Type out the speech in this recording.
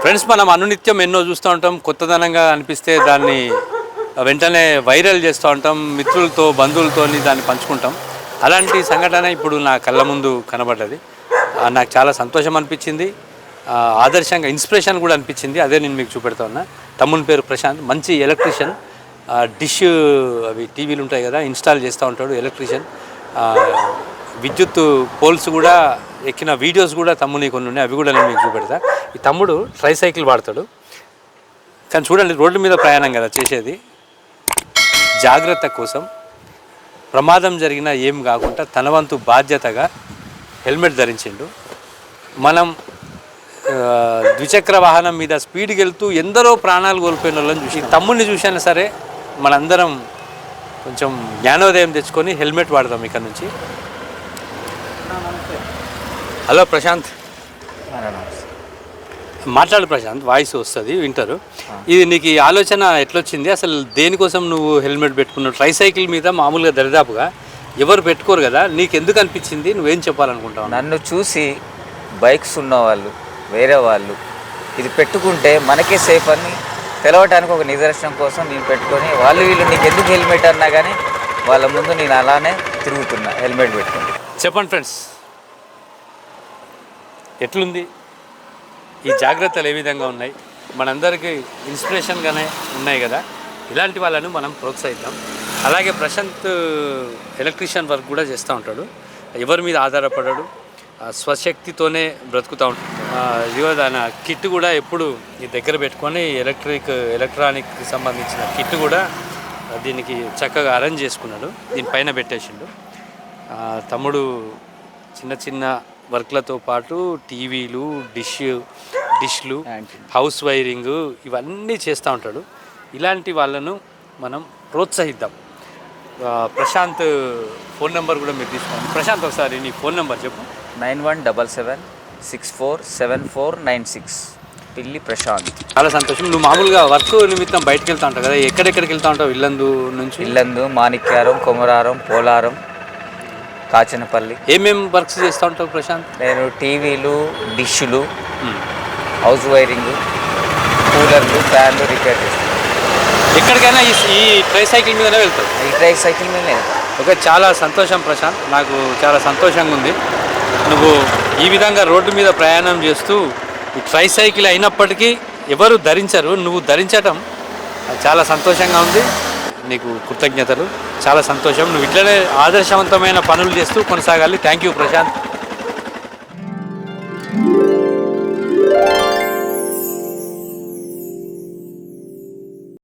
Friends మనం అనునిత్యం ఎన్నో చూస్తూ ఉంటాం. కొత్తదనంగా అనిపిస్తే దాన్ని వెంటనే వైరల్ చేస్తూ ఉంటాం. మిత్రులతో బంధువులతో దాన్ని పంచుకుంటాం. అలాంటి సంఘటన ఇప్పుడు నా కళ్ళ ముందు కనబడ్డది. నాకు చాలా సంతోషం అనిపించింది. ఆదర్శంగా ఇన్స్పిరేషన్ కూడా అనిపించింది. అదే నేను మీకు చూపెడతా ఉన్నా. తమ్ముని పేరు ప్రశాంత్. మంచి ఎలక్ట్రీషియన్. డిష్ అవి టీవీలు ఉంటాయి కదా ఇన్స్టాల్ చేస్తూ ఉంటాడు ఎలక్ట్రీషియన్. విద్యుత్ పోల్స్ కూడా ఎక్కిన వీడియోస్ కూడా తమ్ముని కొన్ని ఉన్నాయి అవి కూడా నేను మీకు చూపెడతా. ఈ తమ్ముడు ట్రైసైకిల్ వాడతాడు. కానీ చూడండి రోడ్డు మీద ప్రయాణం కదా చేసేది. జాగ్రత్త కోసం ప్రమాదం జరిగినా ఏం కాకుండా తన వంతు బాధ్యతగా హెల్మెట్ ధరించిండు. మనం ద్విచక్ర వాహనం మీద స్పీడ్కి వెళ్తూ ఎందరో ప్రాణాలు కోల్పోయిన వాళ్ళని చూసి తమ్ముడిని చూసినా సరే మనందరం కొంచెం జ్ఞానోదయం తెచ్చుకొని హెల్మెట్ వాడదాం ఇక్కడ నుంచి. హలో ప్రశాంత్. మాట్లాడు ప్రశాంత్ వాయిస్ వస్తుంది వింటారు. ఇది నీకు ఈ ఆలోచన ఎట్లొచ్చింది? అసలు దేనికోసం నువ్వు హెల్మెట్ పెట్టుకున్నావు? ట్రైసైకిల్ మీద మామూలుగా దరిదాపుగా ఎవరు పెట్టుకోరు కదా? నీకు ఎందుకు అనిపించింది నువ్వేం చెప్పాలనుకుంటావు? నన్ను చూసి బైక్స్ ఉన్న వాళ్ళు వేరే వాళ్ళు ఇది పెట్టుకుంటే మనకే సేఫ్ అని తెలవటానికి ఒక నిదర్శనం కోసం నేను పెట్టుకొని వాళ్ళు వీళ్ళు నీకు ఎందుకు హెల్మెట్ అన్నా కానీ వాళ్ళ ముందు నేను అలానే తిరుగుతున్నా హెల్మెట్ పెట్టుకుని చెప్పండి ఫ్రెండ్స్. ఎట్లుంది? ఈ జాగ్రత్తలు ఏ విధంగా ఉన్నాయి? మనందరికీ ఇన్స్పిరేషన్గానే ఉన్నాయి కదా? ఇలాంటి వాళ్ళను మనం ప్రోత్సహిద్దాం. అలాగే ప్రశాంత్ ఎలక్ట్రీషియన్ వర్క్ కూడా చేస్తూ ఉంటాడు. ఎవరి మీద ఆధారపడాడు. స్వశక్తితోనే బ్రతుకుతూ ఉంటాడు ఆ, దాని కిట్ కూడా ఎప్పుడు ఈ దగ్గర పెట్టుకొని ఎలక్ట్రిక్ ఎలక్ట్రానిక్కి సంబంధించిన కిట్ కూడా దీనికి చక్కగా అరేంజ్ చేసుకున్నాడు. దీనిపైన పెట్టేసిండు. తమ్ముడు చిన్న చిన్న వర్క్లతో పాటు టీవీలు డిష్ డిష్లు హౌస్ వైరింగ్ ఇవన్నీ చేస్తూ ఉంటాడు. ఇలాంటి వాళ్ళను మనం ప్రోత్సహిద్దాం. ప్రశాంత్ ఫోన్ నెంబర్ కూడా మీరు తీసుకోండి. ప్రశాంత్ ఒకసారి నీ ఫోన్ నెంబర్ చెప్పు. Nine one double seven six four seven four nine six. పిల్లి ప్రశాంత్. చాలా సంతోషం. నువ్వు మామూలుగా వర్క్ నిమిత్తం బయటకు వెళ్తా ఉంటావు కదా. ఎక్కడెక్కడికి వెళ్తా ఉంటావు? ఇల్లందు నుంచి? ఇల్లందు మాణిక్యారం కొమరారం పోలారం. కాచనపల్లి. ఏమేం వర్క్స్ చేస్తూ ఉంటావు ప్రశాంత్? నేను టీవీలు డిష్లు. హౌస్ వైరింగ్ కూలర్లు ఫ్యాన్లు రిపేర్ చేస్తాను. ఎక్కడికైనా ఈ ఈ ట్రైసైకిల్ మీదనే వెళ్తావు? ఈ ట్రైక్ సైకిల్ మీద నేను ఓకే చాలా సంతోషం ప్రశాంత్. నాకు చాలా సంతోషంగా ఉంది. నువ్వు ఈ విధంగా రోడ్డు మీద ప్రయాణం చేస్తూ ఈ ట్రైసైకిల్ అయినప్పటికీ ఎవరు ధరించరు నువ్వు ధరించటం చాలా సంతోషంగా ఉంది. నీకు కృతజ్ఞతలు. చాలా సంతోషం. నువ్వు ఇట్లనే ఆదర్శవంతమైన పనులు చేస్తూ కొనసాగాలి. Thank you Prashanth